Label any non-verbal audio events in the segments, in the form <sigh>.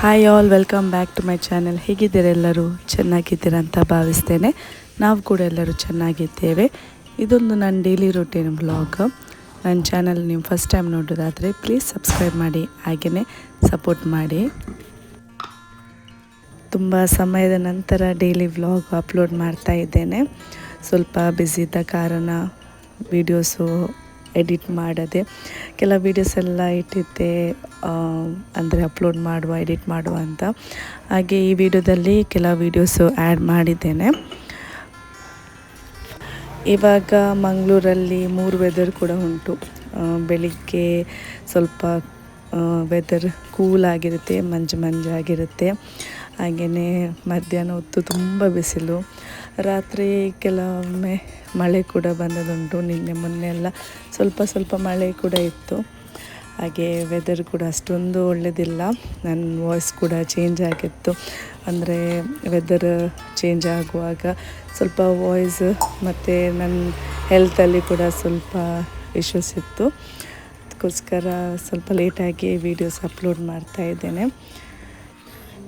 Hi all welcome back to my channel ಹೇಗಿದ್ದೀರ ಎಲ್ಲರೂ? ಚೆನ್ನಾಗಿದ್ದೀರಾ ಅಂತ ಭಾವಿಸ್ತೇನೆ. ನಾವು ಕೂಡ ಎಲ್ಲರೂ ಚೆನ್ನಾಗಿದ್ದೇವೆ. ಇದೊಂದು ನನ್ನ ಡೈಲಿ ರೂಟೀನ್ ಬ್ಲಾಗ್ ನನ್ನ ಚಾನಲ್ ನೀವು ಫಸ್ಟ್ ಟೈಮ್ ನೋಡೋದಾದರೆ ಪ್ಲೀಸ್ ಸಬ್ಸ್ಕ್ರೈಬ್ ಮಾಡಿ ಹಾಗೆಯೇ ಸಪೋರ್ಟ್ ಮಾಡಿ. ತುಂಬ ಸಮಯದ ನಂತರ ಡೈಲಿ ವ್ಲಾಗ್ ಅಪ್ಲೋಡ್ ಮಾಡ್ತಾ ಇದ್ದೇನೆ. ಸ್ವಲ್ಪ ಬ್ಯುಸಿ ಇದ್ದ ಕಾರಣ ವೀಡಿಯೋಸು ಎಡಿಟ್ ಮಾಡದೆ. ಕೆಲ ವೀಡಿಯೋಸ್ ಎಲ್ಲ ಇಟ್ಟಿದ್ದೆ ಅಂದರೆ ಅಪ್ಲೋಡ್ ಮಾಡುವ ಎಡಿಟ್ ಮಾಡುವ ಅಂತ. ಹಾಗೆ ಈ ವಿಡಿಯೋದಲ್ಲಿ ಕೆಲ ವೀಡಿಯೋಸು ಆ್ಯಡ್ ಮಾಡಿದ್ದೇನೆ. ಇವಾಗ ಮಂಗಳೂರಲ್ಲಿ ಮೂರು ವೆದರ್ ಕೂಡ ಉಂಟು. ಬೆಳಿಗ್ಗೆ ಸ್ವಲ್ಪ ವೆದರ್ ಕೂಲ್ ಆಗಿರುತ್ತೆ, ಮಂಜು ಮಂಜಾಗಿರುತ್ತೆ ಹಾಗೆಯೇ ಮಧ್ಯಾಹ್ನ ಹೊತ್ತು ತುಂಬ ಬಿಸಿಲು. ರಾತ್ರಿ ಕೆಲವೊಮ್ಮೆ ಮಳೆ ಕೂಡ ಬಂದದುಂಟು, ನಿನ್ನೆ ಮೊನ್ನೆ ಎಲ್ಲ ಸ್ವಲ್ಪ ಸ್ವಲ್ಪ ಮಳೆ ಕೂಡ ಇತ್ತು. ಹಾಗೆ ವೆದರ್ ಕೂಡ ಅಷ್ಟೊಂದು ಒಳ್ಳೆಯದಿಲ್ಲ ನನ್ನ ವಾಯ್ಸ್ ಕೂಡ ಚೇಂಜ್ ಆಗಿತ್ತು. ಅಂದರೆ ವೆದರ್ ಚೇಂಜ್ ಆಗುವಾಗ ಸ್ವಲ್ಪ ವಾಯ್ಸ್ ಮತ್ತು ನನ್ನ ಹೆಲ್ತಲ್ಲಿ ಕೂಡ ಸ್ವಲ್ಪ ಇಶ್ಯೂಸ್ ಇತ್ತು. ಅದಕ್ಕೋಸ್ಕರ ಸ್ವಲ್ಪ ಲೇಟಾಗಿ ವೀಡಿಯೋಸ್ ಅಪ್ಲೋಡ್ ಮಾಡ್ತಾ ಇದ್ದೇನೆ.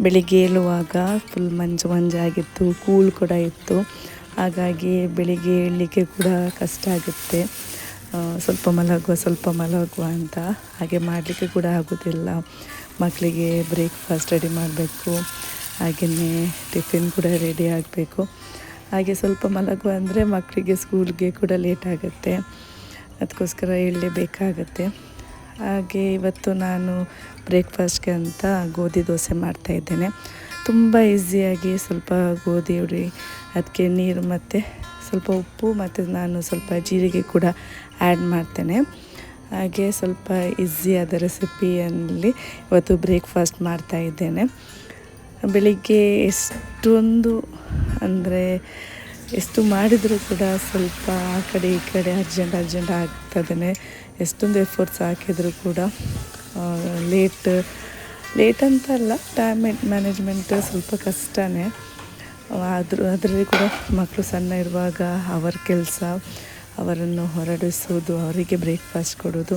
ಬೆಳಿಗ್ಗೆ ಏಳುವಾಗ ಫುಲ್ ಮಂಜು ಮಂಜಾಗಿತ್ತು ಕೂಲ್ ಕೂಡ ಇತ್ತು. ಹಾಗಾಗಿ ಬೆಳಿಗ್ಗೆ ಏಳಲಿಕ್ಕೆ ಕೂಡ ಕಷ್ಟ ಆಗುತ್ತೆ. ಸ್ವಲ್ಪ ಮಲಗುವ ಸ್ವಲ್ಪ ಮಲಗುವ ಅಂತ. ಹಾಗೆ ಮಾಡಲಿಕ್ಕೆ ಕೂಡ ಆಗೋದಿಲ್ಲ. ಮಕ್ಕಳಿಗೆ ಬ್ರೇಕ್ಫಾಸ್ಟ್ ರೆಡಿ ಮಾಡಬೇಕು. ಹಾಗೆಯೇ ಟಿಫಿನ್ ಕೂಡ ರೆಡಿ ಆಗಬೇಕು. ಹಾಗೆ ಸ್ವಲ್ಪ ಮಲಗುವ ಅಂದರೆ ಮಕ್ಕಳಿಗೆ ಸ್ಕೂಲ್ಗೆ ಕೂಡ ಲೇಟ್ ಆಗುತ್ತೆ. ಅದಕ್ಕೋಸ್ಕರ ಏಳಲೇಬೇಕಾಗತ್ತೆ ಹಾಗೆ ಇವತ್ತು ನಾನು ಬ್ರೇಕ್ಫಾಸ್ಟ್ಗೆ ಅಂತ ಗೋಧಿ ದೋಸೆ ಮಾಡ್ತಾ ಇದ್ದೇನೆ. ತುಂಬ ಈಸಿಯಾಗಿ ಸ್ವಲ್ಪ ಗೋಧಿ ಹುಡಿ ಅದಕ್ಕೆ ನೀರು ಮತ್ತು ಸ್ವಲ್ಪ ಉಪ್ಪು ಮತ್ತು ನಾನು ಸ್ವಲ್ಪ ಜೀರಿಗೆ ಕೂಡ ಆ್ಯಡ್ ಮಾಡ್ತೇನೆ. ಹಾಗೆ ಸ್ವಲ್ಪ ಈಸಿಯಾದ ರೆಸಿಪಿಯಲ್ಲಿ ಇವತ್ತು ಬ್ರೇಕ್ಫಾಸ್ಟ್ ಮಾಡ್ತಾ ಇದ್ದೇನೆ. ಬೆಳಿಗ್ಗೆ ಎಷ್ಟೊಂದು ಅಂದರೆ ಎಷ್ಟು ಮಾಡಿದರೂ ಕೂಡ ಸ್ವಲ್ಪ ಆ ಕಡೆ ಈ ಕಡೆ ಅರ್ಜೆಂಟ್ ಅರ್ಜೆಂಟ್ ಆಗ್ತದೆ ಎಷ್ಟೊಂದು ಎಫರ್ಟ್ಸ್ ಹಾಕಿದರೂ ಕೂಡ ಲೇಟ್ ಲೇಟ್ ಅಂತ ಅಲ್ಲ ಟೈಮ್ ಮ್ಯಾನೇಜ್ಮೆಂಟ್ ಸ್ವಲ್ಪ ಕಷ್ಟನೇ. ಆದರೂ ಅದರಲ್ಲಿ ಕೂಡ ಮಕ್ಕಳು ಸಣ್ಣ ಇರುವಾಗ ಅವರ ಕೆಲಸ, ಅವರನ್ನು ಹೊರಡಿಸೋದು ಅವರಿಗೆ ಬ್ರೇಕ್ಫಾಸ್ಟ್ ಕೊಡೋದು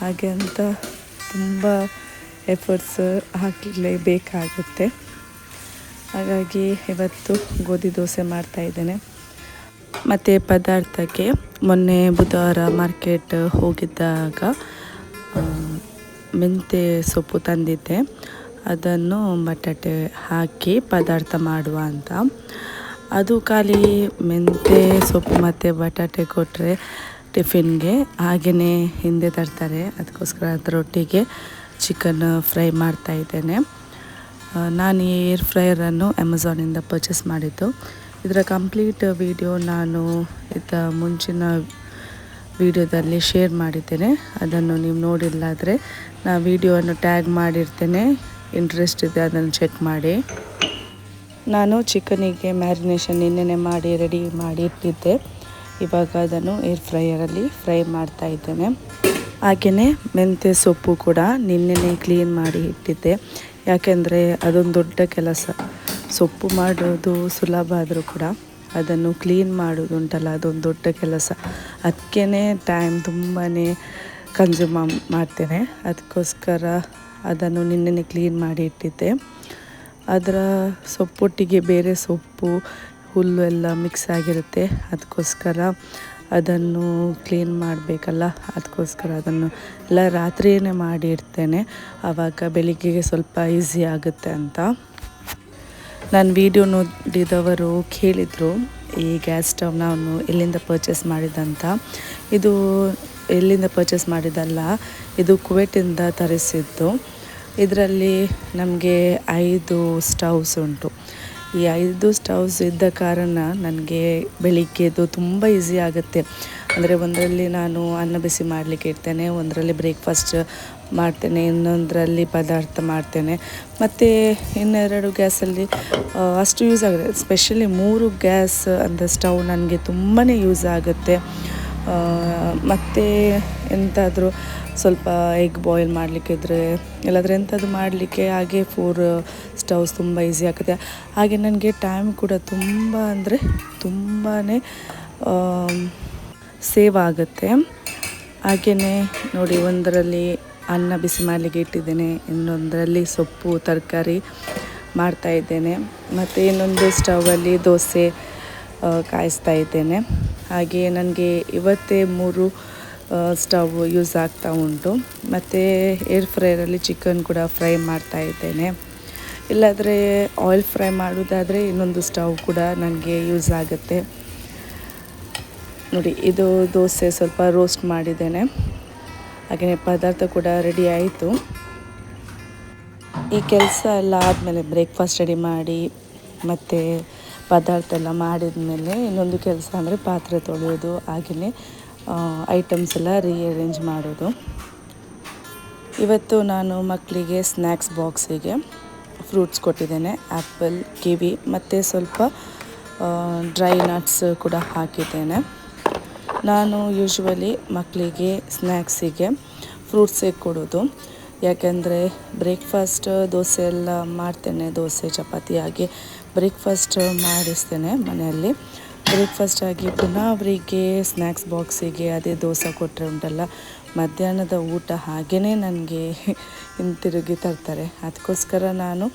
ಹಾಗೆ ಅಂತ ತುಂಬ ಎಫರ್ಟ್ಸ್ ಹಾಕಲೇಬೇಕಾಗುತ್ತೆ ಹಾಗಾಗಿ ಇವತ್ತು ಗೋಧಿ ದೋಸೆ ಮಾಡ್ತಾ ಇದ್ದೇನೆ. ಮತ್ತು ಪದಾರ್ಥಕ್ಕೆ ಮೊನ್ನೆ ಬುಧವಾರ ಮಾರ್ಕೆಟ್ ಹೋಗಿದ್ದಾಗ ಮೆಂತ್ಯ ಸೊಪ್ಪು ತಂದಿದ್ದೆ. ಅದನ್ನು ಬಟಾಟೆ ಹಾಕಿ ಪದಾರ್ಥ ಮಾಡುವ ಅಂತ. ಅದು ಖಾಲಿ ಮೆಂತ್ಯ ಸೊಪ್ಪು ಮತ್ತು ಬಟಾಟೆ ಕೊಟ್ಟರೆ ಟಿಫಿನ್ಗೆ ಹಾಗೆಯೇ ಹಿಂದೆ ತರ್ತಾರೆ. ಅದಕ್ಕೋಸ್ಕರ ಅದರೊಟ್ಟಿಗೆ ಚಿಕನ್ ಫ್ರೈ ಮಾಡ್ತಾ ಇದ್ದೇನೆ. ನಾನು ಈ ಏರ್ ಫ್ರೈಯರನ್ನು ಅಮೆಝಾನಿಂದ ಪರ್ಚೇಸ್ ಮಾಡಿದ್ದು. ಇದರ ಕಂಪ್ಲೀಟ್ ವಿಡಿಯೋ ನಾನು ಇದ ಮುಂಚಿನ ವಿಡಿಯೋದಲ್ಲಿ ಶೇರ್ ಮಾಡಿದ್ದೇನೆ. ಅದನ್ನು ನೀವು ನೋಡಿಲ್ಲಾದರೆ ನಾ ವಿಡಿಯೋವನ್ನು ಟ್ಯಾಗ್ ಮಾಡಿರ್ತೇನೆ. ಇಂಟ್ರೆಸ್ಟ್ ಇದೆ, ಅದನ್ನು ಚೆಕ್ ಮಾಡಿ. ನಾನು ಚಿಕನಿಗೆ ಮ್ಯಾರಿನೇಷನ್ ನಿನ್ನೆನೆ ಮಾಡಿ ರೆಡಿ ಮಾಡಿ ಇಟ್ಟಿದ್ದೆ. ಇವಾಗ ಅದನ್ನು ಏರ್ ಫ್ರೈಯರಲ್ಲಿ ಫ್ರೈ ಮಾಡ್ತಾ ಇದ್ದೇನೆ. ಹಾಗೆಯೇ ಮೆಂತ್ಯ ಸೊಪ್ಪು ಕೂಡ ನಿನ್ನೆನೆ ಕ್ಲೀನ್ ಮಾಡಿ ಇಟ್ಟಿದ್ದೆ. ಯಾಕೆಂದರೆ ಅದೊಂದು ದೊಡ್ಡ ಕೆಲಸ. ಸೊಪ್ಪು ಮಾಡೋದು ಸುಲಭ ಆದರೂ ಕೂಡ. ಅದನ್ನು ಕ್ಲೀನ್ ಮಾಡೋದುಂಟಲ್ಲ ಅದೊಂದು ದೊಡ್ಡ ಕೆಲಸ. ಅದಕ್ಕೇ ಟೈಮ್ ತುಂಬಾ ಕನ್ಸ್ಯೂಮ್ ಮಾಡ್ತೇನೆ. ಅದಕ್ಕೋಸ್ಕರ ಅದನ್ನು ನಿನ್ನೆನೆ ಕ್ಲೀನ್ ಮಾಡಿ ಇಟ್ಟಿದ್ದೆ. ಅದರ ಸೊಪ್ಪೊಟ್ಟಿಗೆ ಬೇರೆ ಸೊಪ್ಪು, ಹುಲ್ಲು ಎಲ್ಲ ಮಿಕ್ಸ್ ಆಗಿರುತ್ತೆ. ಅದಕ್ಕೋಸ್ಕರ ಅದನ್ನು ಕ್ಲೀನ್ ಮಾಡಬೇಕಲ್ಲ ಅದಕ್ಕೋಸ್ಕರ ಅದನ್ನು ಎಲ್ಲ ರಾತ್ರಿಯೇ ಮಾಡಿ ಇಡ್ತೇನೆ. ಆವಾಗ ಬೆಳಿಗ್ಗೆಗೆ ಸ್ವಲ್ಪ ಈಸಿ ಆಗುತ್ತೆ ಅಂತ. ನಾನು ವಿಡಿಯೋ ನೋಡಿದವರು ಕೇಳಿದರು, ಈ ಗ್ಯಾಸ್ ಸ್ಟವ್ ನಾನು ಎಲ್ಲಿಂದ ಪರ್ಚೇಸ್ ಮಾಡಿದಂತ ಇದು ಎಲ್ಲಿಂದ ಪರ್ಚೇಸ್ ಮಾಡಿದಲ್ಲ ಇದು ಕುವೆಟಿಂದ ತರಿಸಿದ್ದು. ಇದರಲ್ಲಿ ನಮಗೆ ಐದು ಸ್ಟವ್ಸ್ ಉಂಟು. ಈ ಐದು ಸ್ಟವ್ಸ್ ಇದ್ದ ಕಾರಣ ನನಗೆ ಬೆಳಿಗ್ಗೆದು ತುಂಬ ಈಸಿ ಆಗುತ್ತೆ. ಅಂದರೆ ಒಂದರಲ್ಲಿ ನಾನು ಅನ್ನ ಬಿಸಿ ಮಾಡಲಿಕ್ಕೆ ಇಡ್ತೇನೆ, ಒಂದರಲ್ಲಿ ಬ್ರೇಕ್ಫಾಸ್ಟ್ ಮಾಡ್ತೇನೆ, ಇನ್ನೊಂದರಲ್ಲಿ ಪದಾರ್ಥ ಮಾಡ್ತೇನೆ. ಮತ್ತು ಇನ್ನೆರಡು ಗ್ಯಾಸಲ್ಲಿ ಅಷ್ಟು ಯೂಸ್ ಆಗುತ್ತೆ. ಸ್ಪೆಷಲಿ ಮೂರು ಗ್ಯಾಸ್ ಅಂದರೆ ಸ್ಟವ್ ನನಗೆ ತುಂಬಾ ಯೂಸ್ ಆಗುತ್ತೆ. ಮತ್ತು ಎಂತಾದರೂ ಸ್ವಲ್ಪ ಎಗ್ ಬಾಯ್ಲ್ ಮಾಡಲಿಕ್ಕಿದ್ರೆ ಇಲ್ಲಾಂದರೆ ಎಂಥದ್ದು ಮಾಡಲಿಕ್ಕೆ ಹಾಗೆ ಫೋರ್ ಸ್ಟವ್ಸ್ ತುಂಬ ಈಸಿ ಆಗುತ್ತೆ. ಹಾಗೆ ನನಗೆ ಟೈಮ್ ಕೂಡ ತುಂಬ ಅಂದರೆ ತುಂಬಾ ಸೇವ್ ಆಗುತ್ತೆ. ಹಾಗೆಯೇ ನೋಡಿ ಒಂದರಲ್ಲಿ ಅನ್ನ ಬಿಸಿ ಮಾಡಲಿಕ್ಕೆ ಇಟ್ಟಿದ್ದೇನೆ, ಇನ್ನೊಂದರಲ್ಲಿ ಸೊಪ್ಪು, ತರಕಾರಿ ಮಾಡ್ತಾ ಇದ್ದೇನೆ. ಮತ್ತು ಇನ್ನೊಂದು ಸ್ಟವಲ್ಲಿ ದೋಸೆ ಕಾಯಿಸ್ತಾ ಇದ್ದೇನೆ. ಹಾಗೆ ನನಗೆ ಇವತ್ತೇ ಮೂರು ಸ್ಟವ್ ಯೂಸ್ ಆಗ್ತಾ ಉಂಟು. ಮತ್ತು ಏರ್ ಫ್ರೈಯರಲ್ಲಿ ಚಿಕನ್ ಕೂಡ ಫ್ರೈ ಮಾಡ್ತಾ ಇದ್ದೇನೆ. ಇಲ್ಲಾದರೆ ಆಯಿಲ್ ಫ್ರೈ ಮಾಡೋದಾದರೆ ಇನ್ನೊಂದು ಸ್ಟವ್ ಕೂಡ ನನಗೆ ಯೂಸ್ ಆಗುತ್ತೆ. ನೋಡಿ, ಇದು ದೋಸೆ ಸ್ವಲ್ಪ ರೋಸ್ಟ್ ಮಾಡಿದ್ದೇನೆ. ಹಾಗೆಯೇ ಪದಾರ್ಥ ಕೂಡ ರೆಡಿ ಆಯಿತು. ಈ ಕೆಲಸ ಎಲ್ಲ ಆದಮೇಲೆ ಬ್ರೇಕ್ಫಾಸ್ಟ್ ರೆಡಿ ಮಾಡಿ, ಮತ್ತು ಪದಾರ್ಥ ಎಲ್ಲ ಮಾಡಿದ ಮೇಲೆ ಇನ್ನೊಂದು ಕೆಲಸ ಅಂದರೆ ಪಾತ್ರೆ ತೊಳೆಯೋದು, ಹಾಗೆಯೇ ಐಟಮ್ಸ್ ಎಲ್ಲ ರೀಅರೇಂಜ್ ಮಾಡೋದು. ಇವತ್ತು ನಾನು ಮಕ್ಕಳಿಗೆ ಸ್ನ್ಯಾಕ್ಸ್ ಬಾಕ್ಸಿಗೆ ಫ್ರೂಟ್ಸ್ ಕೊಟ್ಟಿದ್ದೇನೆ. ಆ್ಯಪಲ್ ಕಿವಿ ಮತ್ತು ಸ್ವಲ್ಪ ಡ್ರೈ ನಟ್ಸ್ ಕೂಡ ಹಾಕಿದ್ದೇನೆ. ನಾನು ಯೂಶ್ವಲಿ ಮಕ್ಕಳಿಗೆ ಸ್ನ್ಯಾಕ್ಸಿಗೆ ಫ್ರೂಟ್ಸೇ ಕೊಡೋದು. ಯಾಕೆಂದರೆ ಬ್ರೇಕ್ಫಾಸ್ಟ್ ದೋಸೆ ಎಲ್ಲ ಮಾಡ್ತೇನೆ. ದೋಸೆ, ಚಪಾತಿ ಆಗಿ ಬ್ರೇಕ್ಫಾಸ್ಟ್ ಮಾಡಿಸ್ತೇನೆ ಮನೆಯಲ್ಲಿ. ಬ್ರೇಕ್ಫಾಸ್ಟ್ ಆಗಿ ಪುನಃ ಅವರಿಗೆ ಸ್ನ್ಯಾಕ್ಸ್ ಬಾಕ್ಸಿಗೆ ಅದೇ ದೋಸೆ ಕೊಟ್ಟರೆ ಉಂಟಲ್ಲ, ಮಧ್ಯಾಹ್ನದ ಊಟ ಹಾಗೆಯೇ ನನಗೆ <laughs> ಹಿಂತಿರುಗಿ ತರ್ತಾರೆ. ಅದಕ್ಕೋಸ್ಕರ ನಾನು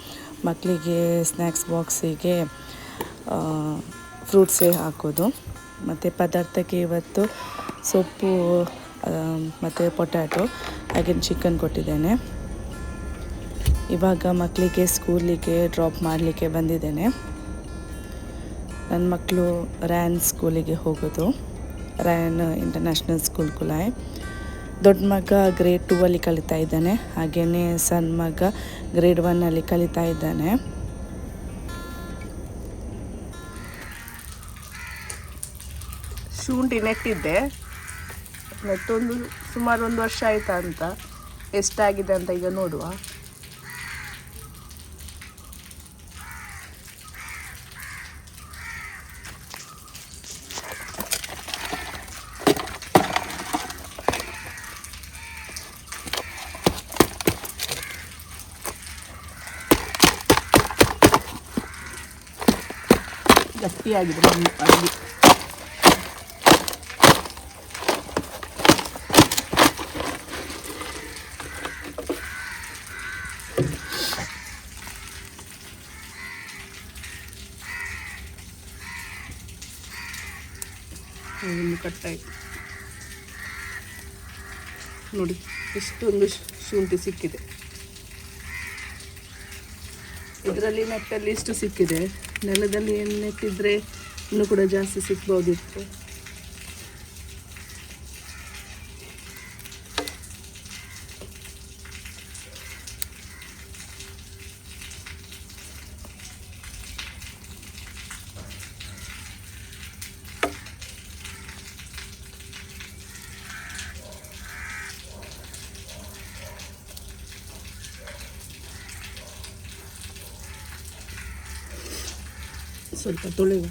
ಮಕ್ಕಳಿಗೆ ಸ್ನ್ಯಾಕ್ಸ್ ಬಾಕ್ಸಿಗೆ ಫ್ರೂಟ್ಸೇ ಹಾಕೋದು. ಮತ್ತು ಪದಾರ್ಥಕ್ಕೆ ಇವತ್ತು ಸೊಪ್ಪು ಮತ್ತು ಪೊಟ್ಯಾಟೊ, ಹಾಗೆ ಚಿಕನ್ ಕೊಟ್ಟಿದ್ದೇನೆ. ಇವಾಗ ಮಕ್ಕಳಿಗೆ ಸ್ಕೂಲಿಗೆ ಡ್ರಾಪ್ ಮಾಡಲಿಕ್ಕೆ ಬಂದಿದ್ದೇನೆ. ನನ್ನ ಮಕ್ಕಳು ರ್ಯಾನ್ ಸ್ಕೂಲಿಗೆ ಹೋಗೋದು. Ryan international school Kulai. ದೊಡ್ಡ ಮಗ ಗ್ರೇಡ್ ಟೂ ಅಲ್ಲಿ ಕಲಿತಾ ಇದ್ದಾನೆ. ಹಾಗೆಯೇ ಸಣ್ಣ ಮಗ ಗ್ರೇಡ್ ಒನ್ನಲ್ಲಿ ಕಲಿತಾ ಇದ್ದಾನೆ. ಶುಂಠಿ ನೆಟ್ಟಿದ್ದೆ. ನೆಟ್ಟೊಂದು ಸುಮಾರು ಒಂದು ವರ್ಷ ಆಯ್ತಾ ಅಂತ. ಎಷ್ಟಾಗಿದೆ ಅಂತ ಈಗ ನೋಡುವ. ಗಟ್ಟಿಯಾಗಿದೆ ಮಣ್ಣು ಅಲ್ಲಿ ಇನ್ನು ಕಟ್ಟಾಯಿತು ನೋಡಿ, ಇಷ್ಟೊಂದು ಶುಂಠಿ ಸಿಕ್ಕಿದೆ. ಇದರಲ್ಲಿ ನೆಟ್ಟಲ್ಲಿ ಇಷ್ಟು ಸಿಕ್ಕಿದೆ. ನೆಲದಲ್ಲಿ ಏನು ನೆಟ್ಟಿದ್ರೆ ಇನ್ನೂ ಕೂಡ ಜಾಸ್ತಿ ಸಿಗ್ಬೋದಿತ್ತು. ಸ್ವಲ್ಪ ತೊಳೆಯುವ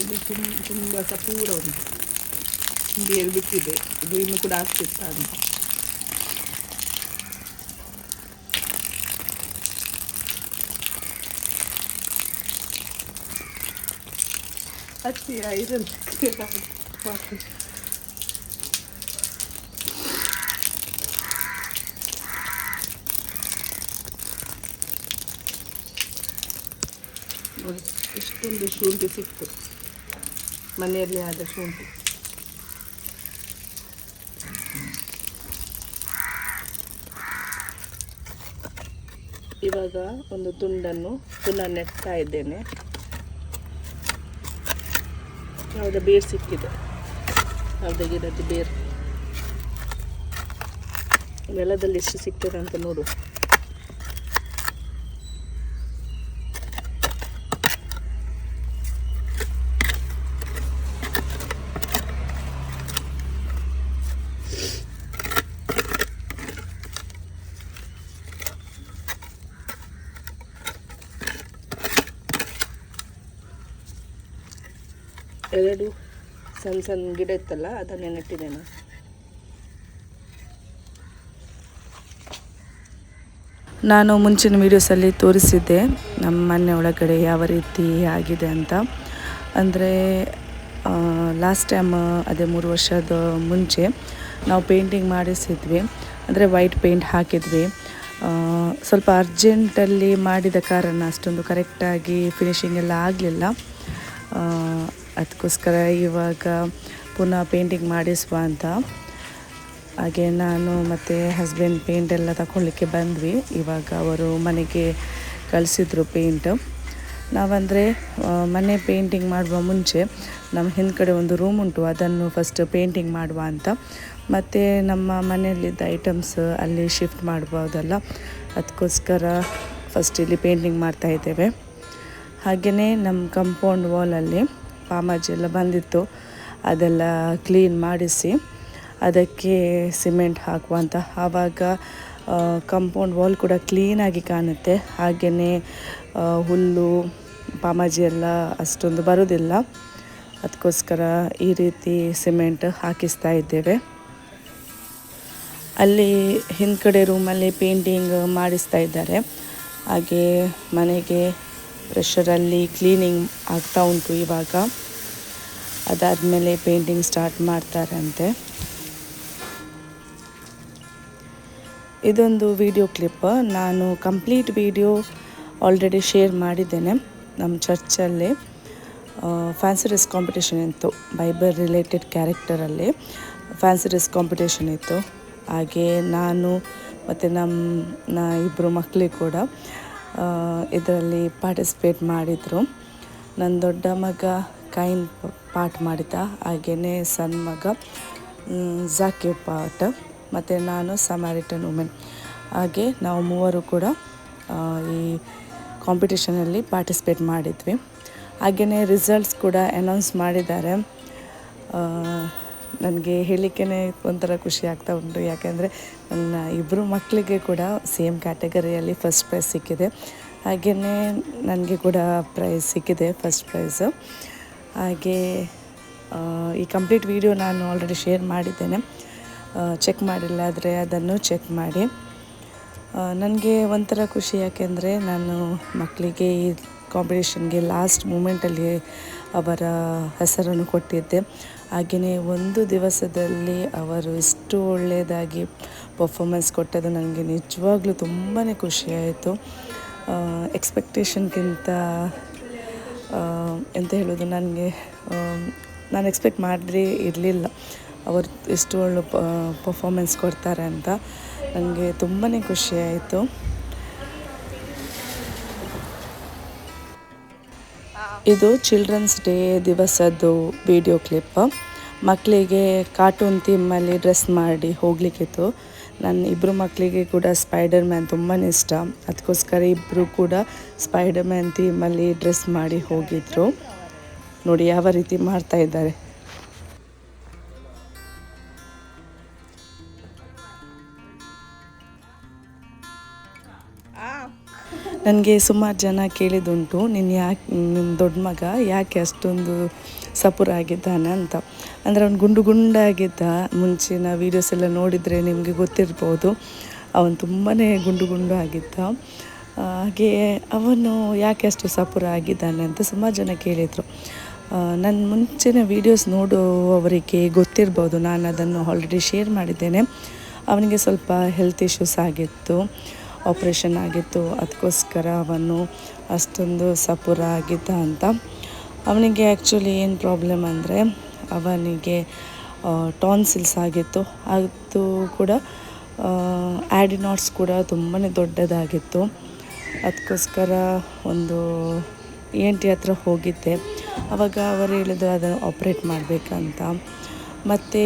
ಇದು ತುಂಬ ತುಂಬ ಸಪೂರ ಉಂಟು ಬೇರು ಬಿಟ್ಟಿದೆ ಇದು ಇನ್ನು ಕೂಡ ಆಗ್ತಿತ್ತ ಅಂತ ಹಚ್ಚಿ ಐರನ್ ನೋಡಿ ಇಷ್ಟೊಂದು ಶುಂಠಿ ಸಿಕ್ತು ಮನೆಯಲ್ಲಿ ಆದ ಶುಂಠಿ ಇವಾಗ ಒಂದು ತುಂಡನ್ನು ಪುನಃ ನೆಟ್ತಾ ಇದ್ದೇನೆ. ಯಾವುದೇ ಬೇರು ಸಿಕ್ಕಿದೆ. ಯಾವುದೇ ಗಿಡದ ಬೇರು ನೆಲದಲ್ಲಿ ಎಷ್ಟು ಸಿಗ್ತದೆ ಅಂತ ನೋಡು. ಎರಡು ಸಣ್ಣ ಸಣ್ಣ ಗಿಡ ಇತ್ತಲ್ಲ, ಅದನ್ನೇ ನೆಟ್ಟಿದ್ದೇನೆ ನಾನು. ಮುಂಚಿನ ವೀಡಿಯೋಸಲ್ಲಿ ತೋರಿಸಿದ್ದೆ ನಮ್ಮ ಮನೆ ಒಳಗಡೆ ಯಾವ ರೀತಿ ಆಗಿದೆ ಅಂತ. ಅಂದರೆ ಲಾಸ್ಟ್ ಟೈಮ್ ಅದೇ ಮೂರು ವರ್ಷದ ಮುಂಚೆ ನಾವು ಪೇಂಟಿಂಗ್ ಮಾಡಿಸಿದ್ವಿ. ಅಂದರೆ ವೈಟ್ ಪೇಂಟ್ ಹಾಕಿದ್ವಿ. ಸ್ವಲ್ಪ ಅರ್ಜೆಂಟಲ್ಲಿ ಮಾಡಿದ ಕಾರಣ ಅಷ್ಟೊಂದು ಕರೆಕ್ಟಾಗಿ ಫಿನಿಶಿಂಗ್ ಎಲ್ಲ ಆಗಲಿಲ್ಲ. ಅದಕ್ಕೋಸ್ಕರ ಇವಾಗ ಪುನಃ ಪೇಂಟಿಂಗ್ ಮಾಡಿಸುವ ಅಂತ. ಹಾಗೆ ನಾನು ಮತ್ತು ಹಸ್ಬೆಂಡ್ ಪೇಂಟ್ ಎಲ್ಲ ತಗೊಳ್ಳಿಕ್ಕೆ ಬಂದ್ವಿ. ಇವಾಗ ಅವರು ಮನೆಗೆ ಕಳಿಸಿದ್ರು ಪೇಂಟ್ ನಾವಂದರೆ ಮನೆ ಪೇಂಟಿಂಗ್ ಮಾಡುವ ಮುಂಚೆ ನಮ್ಮ ಹಿಂದ್ಗಡೆ ಒಂದು ರೂಮ್ ಉಂಟು, ಅದನ್ನು ಫಸ್ಟ್ ಪೇಂಟಿಂಗ್ ಮಾಡುವ ಅಂತ. ಮತ್ತು ನಮ್ಮ ಮನೆಯಲ್ಲಿದ್ದ ಐಟಮ್ಸ್ ಅಲ್ಲಿ ಶಿಫ್ಟ್ ಮಾಡ್ಬೋದಲ್ಲ ಅದಕ್ಕೋಸ್ಕರ ಫಸ್ಟ್ ಇಲ್ಲಿ ಪೇಂಟಿಂಗ್ ಮಾಡ್ತಾ ಇದ್ದೇವೆ. ಹಾಗೆಯೇ ನಮ್ಮ ಕಂಪೌಂಡ್ ವಾಲಲ್ಲಿ ಪಾಮಾಜಿ ಎಲ್ಲ ಬಂದಿತ್ತು. ಅದೆಲ್ಲ ಕ್ಲೀನ್ ಮಾಡಿಸಿ ಅದಕ್ಕೆ ಸಿಮೆಂಟ್ ಹಾಕುವಂತ. ಆವಾಗ ಕಂಪೌಂಡ್ ವಾಲ್ ಕೂಡ ಕ್ಲೀನಾಗಿ ಕಾಣುತ್ತೆ. ಹಾಗೆಯೇ ಹುಲ್ಲು ಪಾಮಾಜಿ ಎಲ್ಲ ಅಷ್ಟೊಂದು ಬರೋದಿಲ್ಲ. ಅದಕ್ಕೋಸ್ಕರ ಈ ರೀತಿ ಸಿಮೆಂಟ್ ಹಾಕಿಸ್ತಾ ಇದ್ದೇವೆ. ಅಲ್ಲಿ ಹಿಂದ್ಗಡೆ ರೂಮಲ್ಲಿ ಪೇಂಟಿಂಗ್ ಮಾಡಿಸ್ತಾ ಇದ್ದಾರೆ. ಹಾಗೆ ಮನೆಗೆ ಪ್ರೆಷರಲ್ಲಿ ಕ್ಲೀನಿಂಗ್ ಆಗ್ತಾ ಉಂಟು ಇವಾಗ. ಅದಾದಮೇಲೆ ಪೇಂಟಿಂಗ್ ಸ್ಟಾರ್ಟ್ ಮಾಡ್ತಾರಂತೆ. ಇದೊಂದು ವಿಡಿಯೋ ಕ್ಲಿಪ್ ನಾನು ಕಂಪ್ಲೀಟ್ ವಿಡಿಯೋ ಆಲ್ರೆಡಿ ಶೇರ್ ಮಾಡಿದ್ದೇನೆ ನಮ್ಮ ಚರ್ಚಲ್ಲಿ. ಫ್ಯಾನ್ಸಿ ಡ್ರೆಸ್ ಕಾಂಪಿಟೇಷನ್ ಇತ್ತು ಬೈಬಲ್ ರಿಲೇಟೆಡ್ ಕ್ಯಾರೆಕ್ಟರಲ್ಲಿ ಫ್ಯಾನ್ಸಿ ಡ್ರೆಸ್ ಕಾಂಪಿಟೇಷನ್ ಇತ್ತು. ಹಾಗೆ ನಾನು ಮತ್ತು ನಮ್ಮ ಇಬ್ಬರು ಮಕ್ಕಳಿಗೆ ಕೂಡ. ಇದರಲ್ಲಿ ಪಾರ್ಟಿಸಿಪೇಟ್ ಮಾಡಿದರು. ನನ್ನ ದೊಡ್ಡ ಮಗ ಕೈನ್ ಪಾಠ ಮಾಡಿದ್ದ ಹಾಗೆಯೇ ಸಣ್ಣ ಮಗ ಝಾಕಿ ಪಾಠ. ಮತ್ತು ನಾನು ಸಮಾರಿಟನ್ ವುಮೆನ್ ಹಾಗೆ ನಾವು ಮೂವರು ಕೂಡ ಈ ಕಾಂಪಿಟೇಷನಲ್ಲಿ ಪಾರ್ಟಿಸಿಪೇಟ್ ಮಾಡಿದ್ವಿ. ಹಾಗೆಯೇ ರಿಸಲ್ಟ್ಸ್ ಕೂಡ ಅನೌನ್ಸ್ ಮಾಡಿದ್ದಾರೆ. ನನಗೆ ಹೇಳಲಿಕ್ಕೇ ಒಂಥರ ಖುಷಿ ಆಗ್ತಾ ಉಂಟು. ಯಾಕೆಂದರೆ ನನ್ನ ಇಬ್ಬರು ಮಕ್ಕಳಿಗೆ ಕೂಡ ಸೇಮ್ ಕ್ಯಾಟಗರಿಯಲ್ಲಿ ಫಸ್ಟ್ ಪ್ರೈಸ್ ಸಿಕ್ಕಿದೆ. ಹಾಗೆಯೇ ನನಗೆ ಕೂಡ ಪ್ರೈಸ್ ಸಿಕ್ಕಿದೆ ಫಸ್ಟ್ ಪ್ರೈಸು ಹಾಗೆ ಈ ಕಂಪ್ಲೀಟ್ ವಿಡಿಯೋ ನಾನು ಆಲ್ರೆಡಿ ಶೇರ್ ಮಾಡಿದ್ದೇನೆ. ಚೆಕ್ ಮಾಡಿಲ್ಲ ಆದರೆ ಅದನ್ನು ಚೆಕ್ ಮಾಡಿ. ನನಗೆ ಒಂಥರ ಖುಷಿ ಯಾಕೆಂದರೆ ನಾನು ಮಕ್ಕಳಿಗೆ ಈ ಕಾಂಪಿಟೇಷನ್ಗೆ ಲಾಸ್ಟ್ ಮೂಮೆಂಟಲ್ಲಿ ಅವರ ಹೆಸರನ್ನು ಕೊಟ್ಟಿದ್ದೆ. ಹಾಗೆಯೇ ಒಂದು ದಿವಸದಲ್ಲಿ ಅವರು ಇಷ್ಟು ಒಳ್ಳೆಯದಾಗಿ ಪರ್ಫಾಮೆನ್ಸ್ ಕೊಟ್ಟದ್ದು ನನಗೆ ನಿಜವಾಗ್ಲೂ ತುಂಬಾ ಖುಷಿಯಾಯಿತು. ಎಕ್ಸ್ಪೆಕ್ಟೇಷನ್ಗಿಂತ ಎಂತ ಹೇಳೋದು ನನಗೆ ನಾನು ಎಕ್ಸ್ಪೆಕ್ಟ್ ಮಾಡಿದ್ರೆ ಇರಲಿಲ್ಲ. ಅವರು ಇಷ್ಟು ಒಳ್ಳೆ ಪರ್ಫಾಮೆನ್ಸ್ ಕೊಡ್ತಾರೆ ಅಂತ. ನನಗೆ ತುಂಬಾ ಖುಷಿಯಾಯಿತು. ಇದು ಚಿಲ್ಡ್ರನ್ಸ್ ಡೇ ದಿವಸದ್ದು ವಿಡಿಯೋ ಕ್ಲಿಪ್ ಮಕ್ಕಳಿಗೆ ಕಾರ್ಟೂನ್ ಥೀಮಲ್ಲಿ ಡ್ರೆಸ್ ಮಾಡಿ ಹೋಗಲಿಕ್ಕಿತ್ತು. ನನ್ನ ಇಬ್ಬರು ಮಕ್ಕಳಿಗೆ ಕೂಡ ಸ್ಪೈಡರ್ ಮ್ಯಾನ್ ತುಂಬಾ ಇಷ್ಟ. ಅದಕ್ಕೋಸ್ಕರ ಇಬ್ಬರು ಕೂಡ ಸ್ಪೈಡರ್ ಮ್ಯಾನ್ ಥೀಮಲ್ಲಿ ಡ್ರೆಸ್ ಮಾಡಿ ಹೋಗಿದ್ರು. ನೋಡಿ ಯಾವ ರೀತಿ ಮಾಡ್ತಾ ಇದ್ದಾರೆ. ನನಗೆ ಸುಮಾರು ಜನ ಕೇಳಿದುಂಟು ನಿನ್ನ ಯಾಕೆ ನಿಮ್ಮ ದೊಡ್ಡ ಮಗ ಯಾಕೆ ಅಷ್ಟೊಂದು ಸಪುರ ಆಗಿದ್ದಾನೆ ಅಂತ. ಅಂದರೆ ಅವನು ಗುಂಡು ಗುಂಡಾಗಿದ್ದ ಮುಂಚಿನ ವೀಡಿಯೋಸ್ ಎಲ್ಲ ನೋಡಿದರೆ ನಿಮಗೆ ಗೊತ್ತಿರ್ಬೋದು, ಅವನು ತುಂಬಾ ಗುಂಡು ಗುಂಡು ಆಗಿದ್ದ. ಹಾಗೆ ಅವನು ಯಾಕೆ ಅಷ್ಟು ಸಪುರ ಆಗಿದ್ದಾನೆ ಅಂತ ಸುಮಾರು ಜನ ಕೇಳಿದರು. ನನ್ನ ಮುಂಚಿನ ವೀಡಿಯೋಸ್ ನೋಡುವವರಿಗೆ ಗೊತ್ತಿರ್ಬೋದು, ನಾನು ಅದನ್ನು ಆಲ್ರೆಡಿ ಶೇರ್ ಮಾಡಿದ್ದೇನೆ. ಅವನಿಗೆ ಸ್ವಲ್ಪ ಹೆಲ್ತ್ ಇಶ್ಯೂಸ್ ಆಗಿತ್ತು. ಆಪ್ರೇಷನ್ ಆಗಿತ್ತು. ಅದಕ್ಕೋಸ್ಕರ ಅವನು ಅಷ್ಟೊಂದು ಸಪುರ ಆಗಿದ್ದ ಅಂತ. ಅವನಿಗೆ ಆ್ಯಕ್ಚುಲಿ ಏನು ಪ್ರಾಬ್ಲಮ್ ಅಂದರೆ ಅವನಿಗೆ ಟಾನ್ಸಿಲ್ಸ್ ಆಗಿತ್ತು. ಅದು ಕೂಡ ಆ್ಯಡಿನಾಟ್ಸ್ ಕೂಡ ತುಂಬಾ ದೊಡ್ಡದಾಗಿತ್ತು. ಅದಕ್ಕೋಸ್ಕರ ಒಂದು ಇ ಎನ್ ಟಿ ಹತ್ರ ಹೋಗಿದ್ದೆ. ಆವಾಗ ಅವರು ಹೇಳಿದ್ರು ಅದನ್ನು ಆಪ್ರೇಟ್ ಮಾಡಬೇಕಂತ. ಮತ್ತು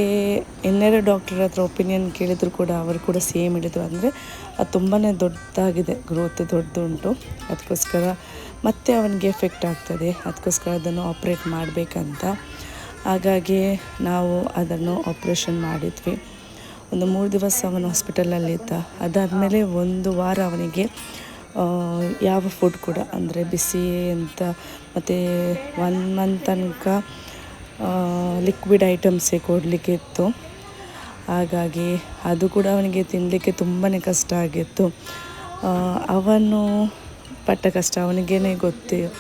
ಇನ್ನೆರಡು ಡಾಕ್ಟರ್ ಹತ್ರ ಒಪಿನಿಯನ್ ಕೇಳಿದ್ರು ಕೂಡ, ಅವರು ಕೂಡ ಸೇಮ್ ಹೇಳಿದರು. ಅಂದರೆ ಅದು ತುಂಬಾ ದೊಡ್ಡದಾಗಿದೆ ಗ್ರೋತ್ ದೊಡ್ಡದುಂಟು. ಅದಕ್ಕೋಸ್ಕರ ಮತ್ತೆ ಅವನಿಗೆ ಎಫೆಕ್ಟ್ ಆಗ್ತದೆ. ಅದಕ್ಕೋಸ್ಕರ ಅದನ್ನು ಆಪ್ರೇಟ್ ಮಾಡಬೇಕಂತ. ಹಾಗಾಗಿ ನಾವು ಅದನ್ನು ಆಪ್ರೇಷನ್ ಮಾಡಿದ್ವಿ. ಒಂದು ಮೂರು ದಿವಸ ಅವನು ಹಾಸ್ಪಿಟಲಲ್ಲಿದ್ದ ಅದಾದಮೇಲೆ ಒಂದು ವಾರ ಅವನಿಗೆ ಯಾವ ಫುಡ್ ಕೂಡ, ಅಂದರೆ ಬಿಸಿ ಅಂತ, ಮತ್ತು ಒನ್ ಮಂತ್ ತನಕ ಲಿಕ್ವಿಡ್ ಐಟಮ್ಸೇ ಕೊಡಲಿಕ್ಕೆ ಇತ್ತು. ಹಾಗಾಗಿ ಅದು ಕೂಡ ಅವನಿಗೆ ತಿನ್ನಲಿಕ್ಕೆ ತುಂಬಾ ಕಷ್ಟ ಆಗಿತ್ತು. ಅವನು ಪಟ್ಟ ಕಷ್ಟ, ಅವನಿಗೇನೆ ಗೊತ್ತು.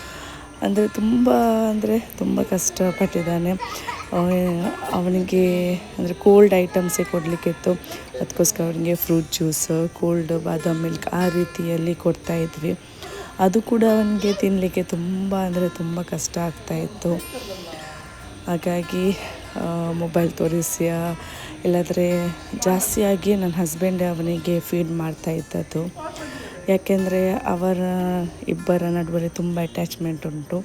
ಅಂದರೆ ತುಂಬ ಅಂದರೆ ತುಂಬ ಕಷ್ಟಪಟ್ಟಿದ್ದಾನೆ. ಅವ- ಅವನಿಗೆ, ಅಂದರೆ ಕೋಲ್ಡ್ ಐಟಮ್ಸೇ ಕೊಡಲಿಕ್ಕಿತ್ತು. ಅದಕ್ಕೋಸ್ಕರ ಅವನಿಗೆ fruit juice cold badam milk ಆ ರೀತಿಯಲ್ಲಿ ಕೊಡ್ತಾ ಇದ್ವಿ. ಅದು ಕೂಡ ಅವನಿಗೆ ತಿನ್ನಲಿಕ್ಕೆ ತುಂಬ, ಅಂದರೆ ತುಂಬ ಕಷ್ಟ ಆಗ್ತಾಯಿತ್ತು ಹಾಗಾಗಿ ಮೊಬೈಲ್ ತೋರಿಸಿ ಇಲ್ಲಾಂದರೆ ಜಾಸ್ತಿಯಾಗಿ ನನ್ನ ಹಸ್ಬೆಂಡೇ ಅವನಿಗೆ ಫೀಡ್ ಮಾಡ್ತಾ ಇದ್ದದ್ದು. ಯಾಕೆಂದರೆ ಅವರ ಇಬ್ಬರ ನಡುವೆ ತುಂಬ ಅಟ್ಯಾಚ್ಮೆಂಟ್ ಉಂಟು.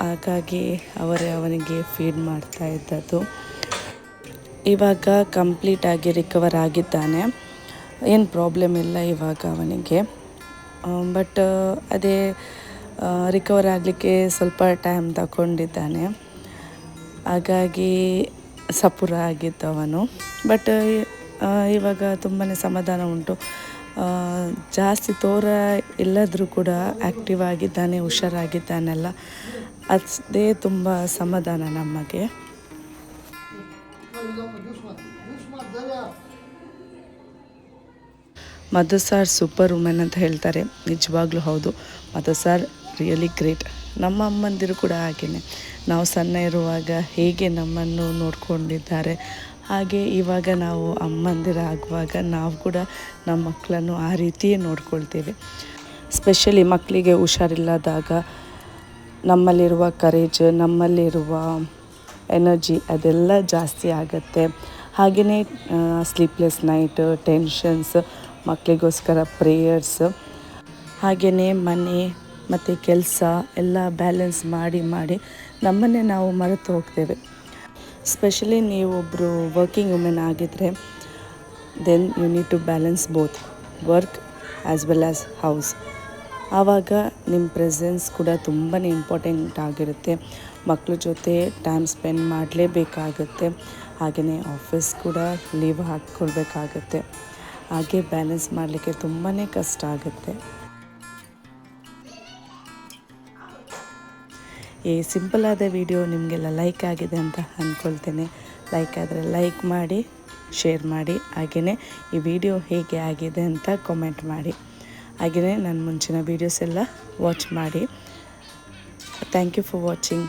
ಹಾಗಾಗಿ ಅವರೇ ಅವನಿಗೆ ಫೀಡ್ ಮಾಡ್ತಾ ಇದ್ದದ್ದು. ಇವಾಗ ಕಂಪ್ಲೀಟಾಗಿ ರಿಕವರ್ ಆಗಿದ್ದಾನೆ. ಏನು ಪ್ರಾಬ್ಲಮ್ ಇಲ್ಲ ಇವಾಗ ಅವನಿಗೆ. ಬಟ್ ಅದೇ ರಿಕವರ್ ಆಗಲಿಕ್ಕೆ ಸ್ವಲ್ಪ ಟೈಮ್ ತಗೊಂಡಿದ್ದಾನೆ ಹಾಗಾಗಿ ಸಪುರ ಆಗಿದ್ದವನು. ಬಟ್ ಇವಾಗ ತುಂಬಾ ಸಮಾಧಾನ ಉಂಟು. ಜಾಸ್ತಿ ತೋರ ಇಲ್ಲದರೂ ಕೂಡ ಆ್ಯಕ್ಟಿವ್ ಆಗಿದ್ದಾನೆ, ಹುಷಾರಾಗಿದ್ದಾನೆಲ್ಲ. ಅದೇ ತುಂಬ ಸಮಾಧಾನ ನಮಗೆ. ಮಧು ಸಾರ್ ಸೂಪರ್ ವುಮೆನ್ ಅಂತ ಹೇಳ್ತಾರೆ. ನಿಜವಾಗ್ಲೂ ಹೌದು. ಮಧು ಸಾರ್ ರಿಯಲಿ ಗ್ರೇಟ್ ನಮ್ಮ ಅಮ್ಮಂದಿರು ಕೂಡ ಹಾಗೆಯೇ ನಾವು ಸಣ್ಣ ಇರುವಾಗ ಹೇಗೆ ನಮ್ಮನ್ನು ನೋಡಿಕೊಂಡಿದ್ದಾರೆ. ಹಾಗೆ ಇವಾಗ ನಾವು ಅಮ್ಮಂದಿರಾಗುವಾಗ ನಾವು ಕೂಡ ನಮ್ಮ ಮಕ್ಕಳನ್ನು ಆ ರೀತಿಯೇ ನೋಡ್ಕೊಳ್ತೇವೆ. ಸ್ಪೆಷಲಿ ಮಕ್ಕಳಿಗೆ ಹುಷಾರಿಲ್ಲದಾಗ ನಮ್ಮಲ್ಲಿರುವ ಕರೇಜ್ ನಮ್ಮಲ್ಲಿರುವ ಎನರ್ಜಿ ಅದೆಲ್ಲ ಜಾಸ್ತಿ ಆಗುತ್ತೆ. ಹಾಗೆಯೇ ಸ್ಲೀಪ್ಲೆಸ್ ನೈಟ್ ಟೆನ್ಷನ್ಸ್ ಮಕ್ಕಳಿಗೋಸ್ಕರ ಪ್ರೇಯರ್ಸ್ ಹಾಗೆಯೇ ಮನೆ ಮತ್ತು ಕೆಲಸ ಎಲ್ಲ ಬ್ಯಾಲೆನ್ಸ್ ಮಾಡಿ ಮಾಡಿ ನಮ್ಮನ್ನೇ ನಾವು ಮರೆತು ಹೋಗ್ತೇವೆ. ಸ್ಪೆಷಲಿ ನೀವೊಬ್ಬರು ವರ್ಕಿಂಗ್ ವುಮೆನ್ ಆಗಿದ್ದರೆ then you need to balance both work as well as house ಆವಾಗ ನಿಮ್ಮ ಪ್ರೆಸೆನ್ಸ್ ಕೂಡ ತುಂಬಾ ಇಂಪಾರ್ಟೆಂಟ್ ಆಗಿರುತ್ತೆ. ಮಕ್ಕಳ ಜೊತೆ ಟೈಮ್ ಸ್ಪೆಂಡ್ ಮಾಡಲೇಬೇಕಾಗುತ್ತೆ. ಹಾಗೆಯೇ ಆಫೀಸ್ ಕೂಡ ಲೀವ್ ಹಾಕ್ಕೊಳ್ಬೇಕಾಗತ್ತೆ. ಹಾಗೆ ಬ್ಯಾಲೆನ್ಸ್ ಮಾಡಲಿಕ್ಕೆ ತುಂಬಾ ಕಷ್ಟ ಆಗುತ್ತೆ. ಈ ಸಿಂಪಲ್ ಆದ ವಿಡಿಯೋ ನಿಮಗೆಲ್ಲ ಲೈಕ್ ಆಗಿದೆ ಅಂತ ಅಂದ್ಕೊಳ್ತೇನೆ ಲೈಕ್ ಆದರೆ ಲೈಕ್ ಮಾಡಿ ಶೇರ್ ಮಾಡಿ ಹಾಗೆಯೇ ಈ ವಿಡಿಯೋ ಹೇಗೆ ಆಗಿದೆ ಅಂತ ಕಾಮೆಂಟ್ ಮಾಡಿ. ಹಾಗೆಯೇ ನನ್ನ ಮುಂಚಿನ ವೀಡಿಯೋಸ್ ಎಲ್ಲ ವಾಚ್ ಮಾಡಿ. Thank you for watching